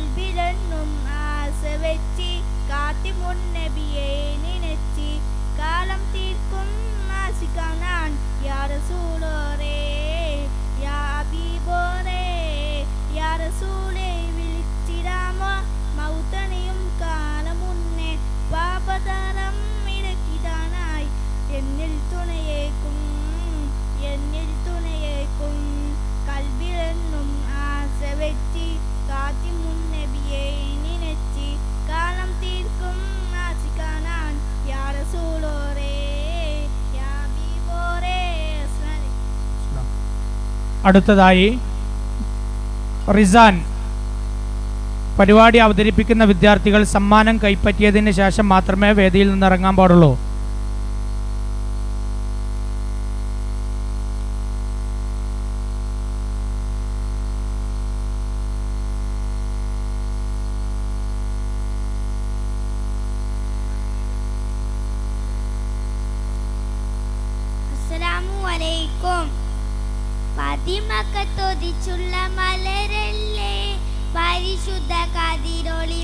കൽബിലെന്നും ആശവെച്ചി കാത്തിമുൻ നബിയെ നിനച്ചി. കാലം തീർക്കും നാശിക്കാനാൻ യാ അടുത്തതായി റിസാൻ. പരിപാടി അവതരിപ്പിക്കുന്ന വിദ്യാർത്ഥികൾ സമ്മാനം കൈപ്പറ്റിയതിന് ശേഷം മാത്രമേ വേദിയിൽ നിന്ന് ഇറങ്ങാൻ പാടുള്ളൂ. അസ്സലാമു അലൈക്കും. പതിമക്കത്തൊതിച്ചുള്ള മലരല്ലേ? പരിശുദ്ധ കതിരൊളി